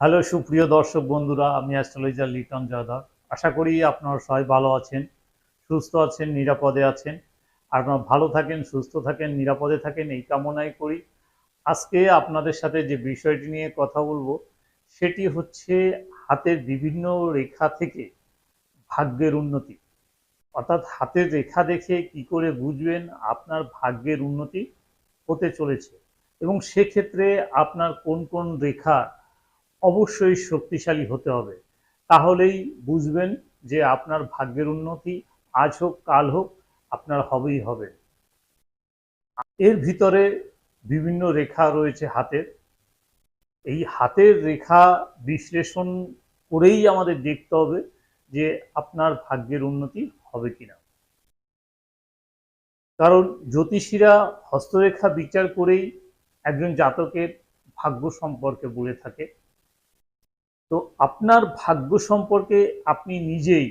Hello, সুপ্রিয় দর্শক বন্ধুরা, আমি অ্যাস্ট্রোলজার লিটন যাদব। আশা করি আপনারা সবাই ভালো আছেন, সুস্থ আছেন, নিরাপদে আছেন। আপনারা ভালো থাকেন, সুস্থ থাকেন, নিরাপদে থাকেন, এই কামনাই করি। আজকে আপনাদের সাথে যে বিষয়টি নিয়ে কথা বলব, সেটি হচ্ছে হাতের বিভিন্ন রেখা থেকে ভাগ্যের উন্নতি। অর্থাৎ হাতের রেখা দেখে কি করে বুঝবেন আপনার ভাগ্যের উন্নতি হতে চলেছে এবং সেক্ষেত্রে আপনার কোন কোন রেখা অবশ্যই শক্তিশালী হতে হবে। তাহলেই বুঝবেন যে আপনার ভাগ্যের উন্নতি আজ হোক, কাল হোক, আপনার হবেই হবে। এর ভিতরে বিভিন্ন রেখা রয়েছে হাতের। এই হাতের রেখা বিশ্লেষণ করেই আমাদের দেখতে হবে যে আপনার ভাগ্যের উন্নতি হবে কিনা। কারণ জ্যোতিষীরা হস্তরেখা বিচার করেই একজন জাতকের ভাগ্য সম্পর্কে বলে থাকে। তো আপনার ভাগ্য সম্পর্কে আপনি নিজেই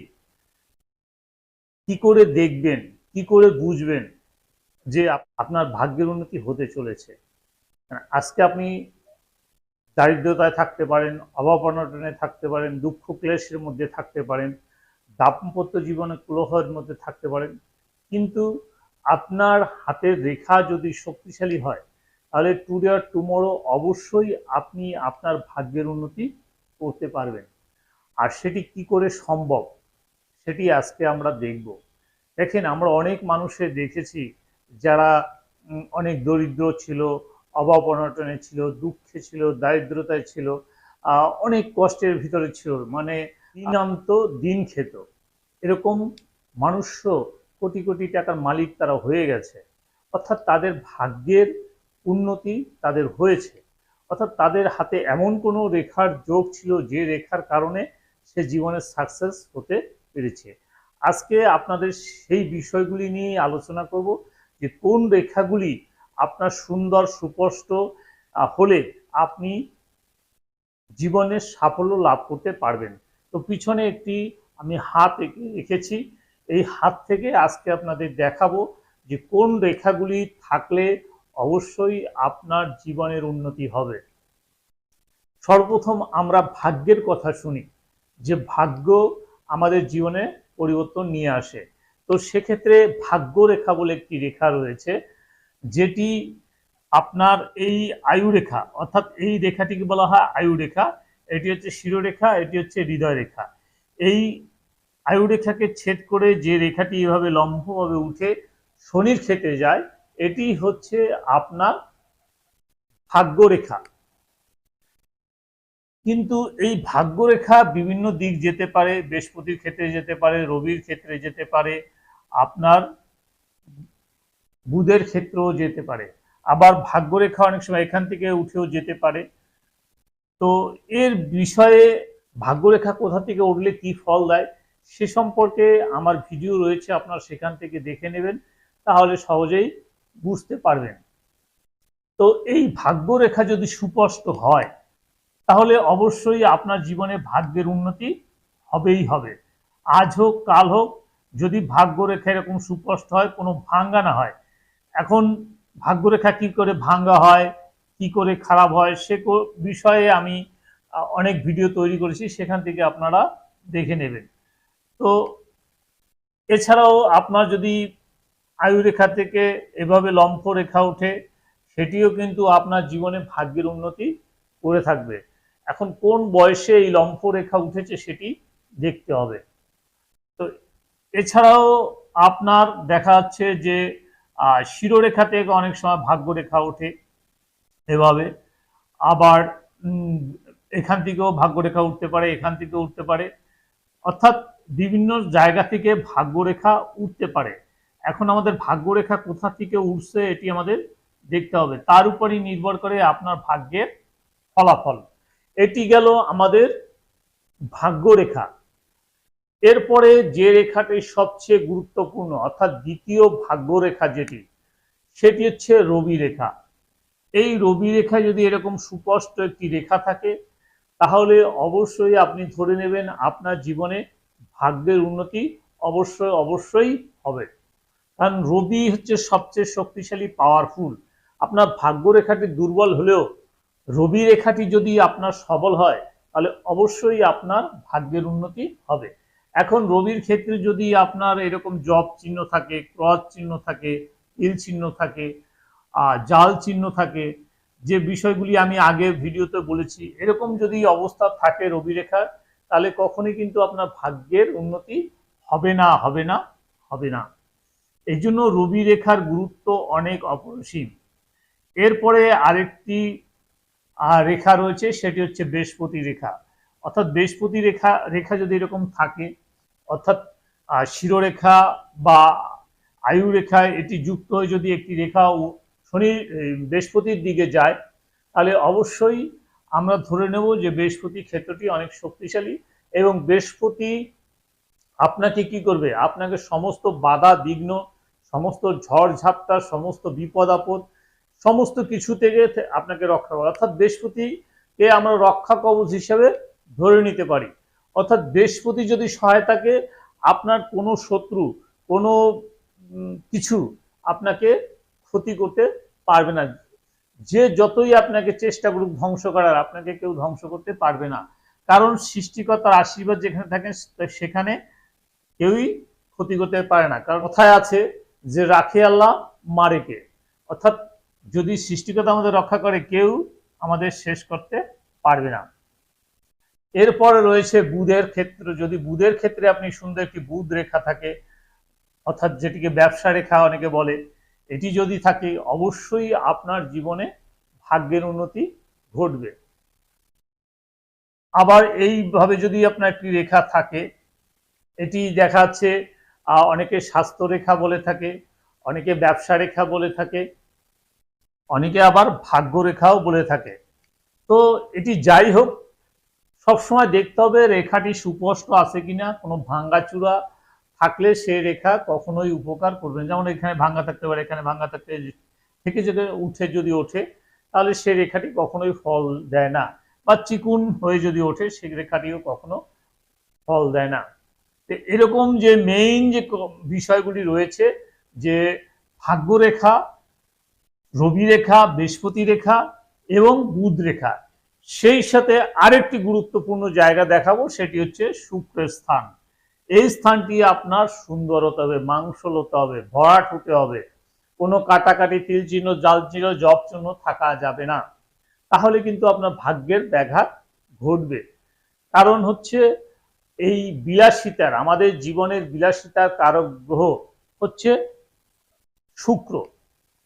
কি করে দেখবেন, কি করে বুঝবেন যে আপনার ভাগ্যের উন্নতি হতে চলেছে? আজকে আপনি দারিদ্রতায় থাকতে পারেন, অভাব অনটনে থাকতে পারেন, দুঃখ ক্লেশের মধ্যে থাকতে পারেন, দাম্পত্য জীবনে কলহের মধ্যে থাকতে পারেন, কিন্তু আপনার হাতের রেখা যদি শক্তিশালী হয়, তাহলে টুডে আর টুমোরো অবশ্যই আপনি আপনার ভাগ্যের উন্নতি করতে পারবেন। আর সেটি কি করে সম্ভব, সেটি আজকে আমরা দেখব। দেখেন, আমরা অনেক মানুষের দেখেছি যারা অনেক দরিদ্র ছিল, অভাব অনটনে ছিল, দুঃখে ছিল, দারিদ্রতায় ছিল অনেক কষ্টের ভিতরে ছিল। মানে দিন আনতো দিন খেত। এরকম মানুষও কোটি কোটি টাকার মালিক তারা হয়ে গেছে। অর্থাৎ তাদের ভাগ্যের উন্নতি তাদের হয়েছে। অর্থাৎ তাদের হাতে এমন কোনো রেখার যোগ ছিল যে রেখার কারণে সে জীবনে সাকসেস হতে পেরেছে। আজকে আপনাদের সেই বিষয়গুলি নিয়ে আলোচনা করব যে কোন রেখাগুলি আপনার সুন্দর, সুস্পষ্ট হলে আপনি জীবনে সাফল্য লাভ করতে পারবেন। তো পিছনে একটি আমি হাত রেখেছি। এই হাত থেকে আজকে আপনাদের দেখাবো যে কোন রেখাগুলি থাকলে অবশ্যই আপনার জীবনের উন্নতি হবে। সর্বপ্রথম আমরা ভাগ্যের কথা শুনি, যে ভাগ্য আমাদের জীবনে পরিবর্তন নিয়ে আসে। তো সেক্ষেত্রে ভাগ্য রেখা বলে একটি রেখা রয়েছে, যেটি আপনার এই আয়ু রেখা, অর্থাৎ এই রেখাটিকে বলা হয় আয়ু রেখা, এটি হচ্ছে শিরোরেখা, এটি হচ্ছে হৃদয় রেখা। এই আয়ু রেখাকে ছেদ করে যে রেখাটি এভাবে লম্বভাবে উঠে শনির ক্ষেত্রে যায় এটি হচ্ছে আপনার ভাগ্যরেখা। কিন্তু এই ভাগ্যরেখা বিভিন্ন দিক যেতে পারে, বৃহস্পতির ক্ষেত্রে যেতে পারে, রবির ক্ষেত্রে যেতে পারে, আপনার বুধের ক্ষেত্রেও যেতে পারে। আবার ভাগ্যরেখা অনেক সময় এখান থেকে উঠেও যেতে পারে। তো এর বিষয়ে ভাগ্যরেখা কোথা থেকে উঠলে কি ফল দেয়, সে সম্পর্কে আমার ভিডিও রয়েছে, আপনারা সেখান থেকে দেখে নেবেন। তাহলে সহজেই বুঝতে পারবেন তো এই ভাগ্যরেখা যদি সুস্পষ্ট হয়, তাহলে অবশ্যই আপনার জীবনে ভাগ্যের উন্নতি হবেই হবে। আজ হোক, কাল হোক, যদি ভাগ্যরেখা এরকম সুস্পষ্ট হয়, কোনো ভাঙ্গা না হয়। এখন ভাগ্যরেখা কি করে ভাঙ্গা হয়, কি করে খারাপ হয়, সে বিষয়ে আমি অনেক ভিডিও তৈরি করেছি, সেখান থেকে আপনারা দেখে নেবেন। তো এছাড়াও আপনার যদি আয়ু রেখা থেকে এভাবে লম্ফ রেখা ওঠে, সেটিও কিন্তু আপনার জীবনে ভাগ্যের উন্নতি করে থাকবে। এখন কোন বয়সে এই লম্ফ রেখা উঠেছে সেটি দেখতে হবে। তো এছাড়াও আপনার দেখা যাচ্ছে যে শিরোরেখা থেকে অনেক সময় ভাগ্য রেখা ওঠে এভাবে। আবার এখান থেকেও ভাগ্যরেখা উঠতে পারে, এখান থেকেও উঠতে পারে। অর্থাৎ বিভিন্ন জায়গা থেকে ভাগ্যরেখা উঠতে পারে। এখন আমাদের ভাগ্যরেখা কোথা থেকে উঠছে এটি আমাদের দেখতে হবে। তার উপরই নির্ভর করে আপনার ভাগ্যের ফলাফল। এটি গেল আমাদের ভাগ্যরেখা। এরপরে যে রেখাটি সবচেয়ে গুরুত্বপূর্ণ, অর্থাৎ দ্বিতীয় ভাগ্যরেখা যেটি, সেটি হচ্ছে রবি রেখা। এই রবি রেখা যদি এরকম সুস্পষ্ট একটি রেখা থাকে, তাহলে অবশ্যই আপনি ধরে নেবেন আপনার জীবনে ভাগ্যের উন্নতি অবশ্যই অবশ্যই হবে। কারণ রবি হচ্ছে সবচেয়ে শক্তিশালী পাওয়ারফুল আপনার ভাগ্য রেখাটি দুর্বল হলেও রবি রেখাটি যদি আপনার সবল হয়, তাহলে অবশ্যই আপনার ভাগ্যের উন্নতি হবে। এখন রবির ক্ষেত্রে যদি আপনার এরকম জব চিহ্ন থাকে, ক্রস চিহ্ন থাকে ইল চিহ্ন থাকে জাল চিহ্ন থাকে, যে বিষয়গুলি আমি আগে ভিডিওতে বলেছি, এরকম যদি অবস্থা থাকে রবি রেখার তাহলে কখনোই কিন্তু আপনার ভাগ্যের উন্নতি হবে না হবে না হবে না। এই জন্য রবি রেখার গুরুত্ব অনেক অপরিসীম। এরপরে আরেকটি রেখা রয়েছে, সেটি হচ্ছে বৃহস্পতি রেখা। অর্থাৎ বৃহস্পতি রেখা রেখা যদি এরকম থাকে, অর্থাৎ শিরোরেখা বা আয়ু রেখা, এটি যুক্ত হয়ে যদি একটি রেখা ও- শনি বৃহস্পতির দিকে যায়, তাহলে অবশ্যই আমরা ধরে নেব যে বৃহস্পতি ক্ষেত্রটি অনেক শক্তিশালী এবং বৃহস্পতি আপনাকে কি করবে? আপনাকে সমস্ত বাধা, বিঘ্ন সমস্ত ঝড় ঝাপটা সমস্ত বিপদ, আপদ, সমস্ত কিছু থেকে আপনাকে রক্ষা করে। অর্থাৎ বৃহস্পতিকে আমরা রক্ষা কবচ হিসেবে ধরে নিতে পারি। অর্থাৎ বৃহস্পতি যদি সহায়তাকে আপনার কোনো শত্রু, কোনো কিছু আপনাকে ক্ষতি করতে পারবে না। যে যতই আপনাকে চেষ্টা করুক ধ্বংস করার, আপনাকে কেউ ধ্বংস করতে পারবে না। কারণ সৃষ্টিকর্তার আশীর্বাদ যেখানে থাকে, সেখানে কেউই ক্ষতি করতে পারে না। কারণ কথায় আছে যে রাখে আল্লাহ মারেকে অর্থাৎ যদি সৃষ্টিকর্তা আমাদের রক্ষা করে কেউ আমাদের শেষ করতে পারবে না। এরপরে রয়েছে বুধের ক্ষেত্র। যদি বুধের ক্ষেত্রে আপনি সুন্দর একটি বুধ রেখা থাকে অর্থাৎ যেটিকে ব্যবসা রেখা অনেকে বলে এটি যদি থাকে অবশ্যই আপনার জীবনে ভাগ্যের উন্নতি ঘটবে। আবার এইভাবে যদি আপনার একটি রেখা থাকে এটি দেখা যাচ্ছে আহ, অনেকে স্বাস্থ্য রেখা বলে থাকে, অনেকে ব্যবসা রেখা বলে থাকে, অনেকে আবার ভাগ্য রেখাও বলে থাকে। তো এটি যাই হোক, সবসময় দেখতে হবে রেখাটি সুস্পষ্ট আছে কিনা, কোনো ভাঙ্গাচূড়া থাকলে সে রেখা কখনোই উপকার করবে যেমন এখানে ভাঙ্গা থাকতে পারে, এখানে ভাঙ্গা থাকতে থেকে যদি উঠে যদি ওঠে, তাহলে সে রেখাটি কখনোই ফল দেয় না। বা চিকুন হয়ে যদি ওঠে, সে রেখাটিও কখনো ফল দেয় না। তো এরকম যে মেইন যে বিষয়গুলি রয়েছে, যে ভাগ্যরেখা রবি রেখা বৃহস্পতি রেখা এবং বুধ রেখা সেই সাথে আরেকটি গুরুত্বপূর্ণ জায়গা দেখাবো, সেটি হচ্ছে শুক্রের স্থান। এই স্থানটি আপনার সুন্দর হতে হবে মাংসল হতে হবে ভরাট হতে হবে। কোনো কাটাকাটি তিল চিহ্ন জাল চিহ্ন জব চিহ্ন থাকা যাবে না। তাহলে কিন্তু আপনার ভাগ্যের ব্যাঘাত ঘটবে। কারণ হচ্ছে এই বিলাসিতার, আমাদের জীবনের বিলাসিতার কারক গ্রহ হচ্ছে শুক্র।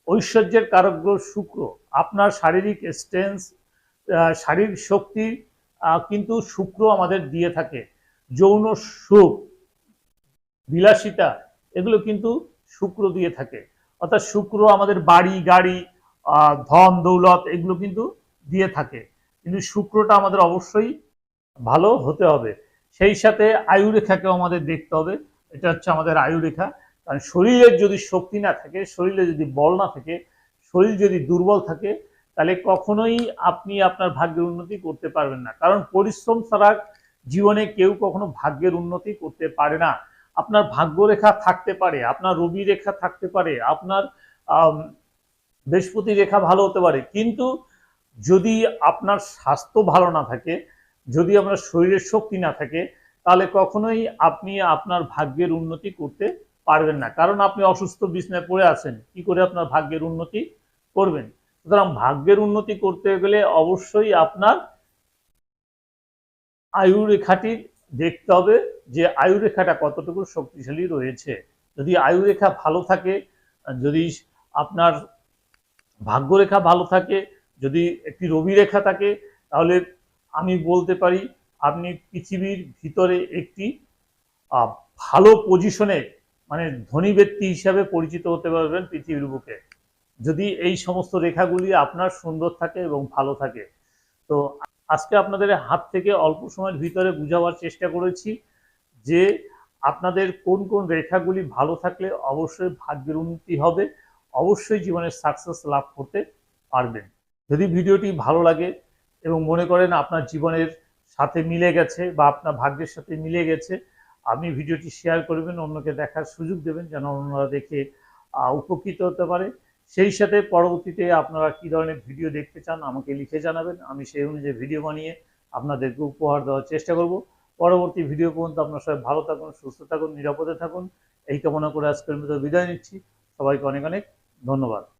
ঐশ্বর্যের কারক গ্রহ শুক্র। আপনার শারীরিক স্ট্রেন্থ শারীরিক শক্তি কিন্তু শুক্র আমাদের দিয়ে থাকে। যৌন সুখ, বিলাসিতা, এগুলো কিন্তু শুক্র দিয়ে থাকে। অর্থাৎ শুক্র আমাদের বাড়ি, গাড়ি ধন, দৌলত, এগুলো কিন্তু দিয়ে থাকে। কিন্তু শুক্রটা আমাদের অবশ্যই ভালো হতে হবে। সেই সাথে আয়ু রেখাকেও আমাদের দেখতে হবে। এটা হচ্ছে আমাদের আয়ু রেখা কারণ শরীরের যদি শক্তি না থাকে, শরীরে যদি বল না থাকে, শরীর যদি দুর্বল থাকে, তাহলে কখনোই আপনি আপনার ভাগ্যের উন্নতি করতে পারবেন না। কারণ পরিশ্রম ছাড়া জীবনে কেউ কখনো ভাগ্যের উন্নতি করতে পারে না। আপনার ভাগ্য রেখা থাকতে পারে, আপনার রবি রেখা থাকতে পারে, আপনার বৃহস্পতি রেখা ভালো হতে পারে। কিন্তু যদি আপনার স্বাস্থ্য ভালো না থাকে যদি আপনার শরীরের শক্তি না থাকে, তাহলে কখনোই আপনি আপনার ভাগ্যের উন্নতি করতে পারবেন না। কারণ আপনি অসুস্থ বিছনায় পড়ে আছেন, কি করে আপনার ভাগ্যের উন্নতি করবেন? সুতরাং ভাগ্যের উন্নতি করতে গেলে অবশ্যই আপনার আয়ু রেখাটি দেখতে হবে যে আয়ু রেখাটা কতটুকু শক্তিশালী রয়েছে। যদি আয়ু রেখা ভালো থাকে, যদি আপনার ভাগ্য রেখা ভালো থাকে, যদি একটি রবি রেখা থাকে, তাহলে আমি বলতে পারি আপনি পৃথিবীর ভিতরে একটি ভালো পজিশনে মানে ধনী ব্যক্তি হিসাবে পরিচিত হতে পারবেন পৃথিবীর বুকে। যদি এই সমস্ত রেখাগুলি আপনার সুন্দর থাকে এবং ভালো থাকে। তো আজকে আপনাদের হাত থেকে অল্প সময়ের ভিতরে বুঝাবার চেষ্টা করেছি যে আপনাদের কোন কোন রেখাগুলি ভালো থাকলে অবশ্যই ভাগ্যের উন্নতি হবে, অবশ্যই জীবনের সাকসেস লাভ করতে পারবেন। যদি ভিডিওটি ভালো লাগে এবং মনে করেন আপনার জীবনের সাথে মিলে গেছে বা আপনার ভাগ্যের সাথে মিলে গেছে, আপনি ভিডিওটি শেয়ার করবেন, অন্যকে দেখার সুযোগ দেবেন যেন অন্যরা দেখে উপকৃত হতে পারে। সেই সাথে পরবর্তীতে আপনারা কি ধরনের ভিডিও দেখতে চান আমাকে লিখে জানাবেন, আমি সেই অনুযায়ী ভিডিও বানিয়ে আপনাদেরকে উপহার দেওয়ার চেষ্টা করব। পরবর্তী ভিডিও পর্যন্ত আপনার সবাই ভালো থাকুন, সুস্থ থাকুন, নিরাপদে থাকুন। এই কামনা করে আজকের মতো বিদায় নিচ্ছি। সবাইকে অনেক অনেক ধন্যবাদ।